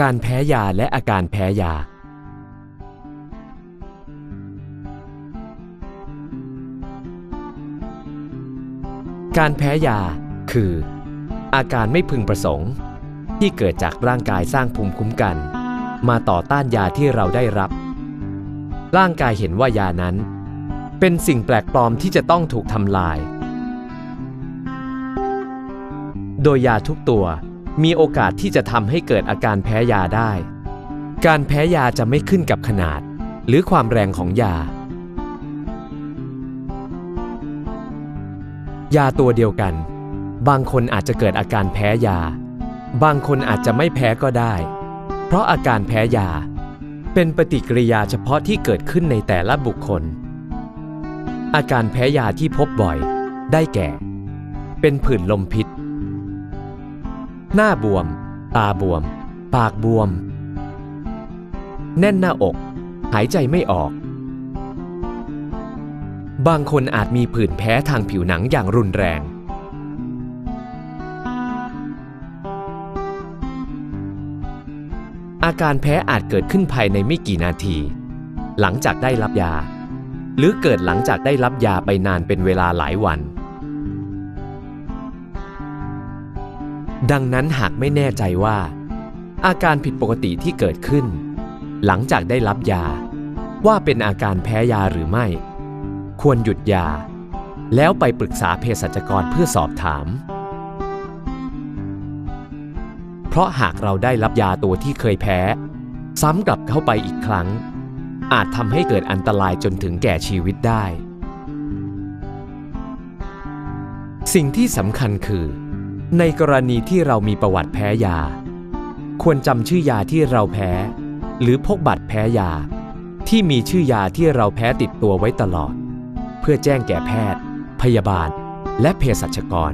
การแพ้ยาและอาการแพ้ยา การแพ้ยาคือ อาการไม่พึงประสงค์ ที่เกิดจากร่างกายสร้างภูมิคุ้มกัน มาต่อต้านยาที่เราได้รับ ร่างกายเห็นว่ายานั้น เป็นสิ่งแปลกปลอมที่จะต้องถูกทำลาย โดยยาทุกตัว มีโอกาสที่จะทำให้เกิดอาการแพ้ยาได้ การแพ้ยาจะไม่ขึ้นกับขนาด หรือความแรงของยา ยาตัวเดียวกัน บางคนอาจจะเกิดอาการแพ้ยา บางคนอาจจะไม่แพ้ก็ได้ เพราะอาการแพ้ยา เป็นปฏิกิริยาเฉพาะที่เกิดขึ้นในแต่ละบุคคล อาการแพ้ยาที่พบบ่อย ได้แก่ เป็นผื่นลมพิษ หน้าบวม ตาบวม ปากบวม แน่นหน้าอก หายใจไม่ออก บางคนอาจมีผื่นแพ้ทางผิวหนังอย่างรุนแรง อาการแพ้อาจเกิดขึ้นภายในไม่กี่นาที หลังจากได้รับยา หรือเกิดหลังจากได้รับยาไปนานเป็นเวลาหลายวัน ดังนั้นหากไม่แน่ใจว่า อาการผิดปกติที่เกิดขึ้น หลังจากได้รับยา ว่าเป็นอาการแพ้ยาหรือไม่ ควรหยุดยา แล้วไปปรึกษาเภสัชกรเพื่อสอบถาม เพราะหากเราได้รับยาตัวที่เคยแพ้ ซ้ำกลับเข้าไปอีกครั้ง อาจทำให้เกิดอันตรายจนถึงแก่ชีวิตได้ สิ่งที่สำคัญคือ ในกรณีที่เรามีประวัติแพ้ยา ควรจำชื่อยาที่เราแพ้ หรือพกบัตรแพ้ยา ที่มีชื่อยาที่เราแพ้ติดตัวไว้ตลอด เพื่อแจ้งแก่แพทย์ พยาบาล และเภสัชกร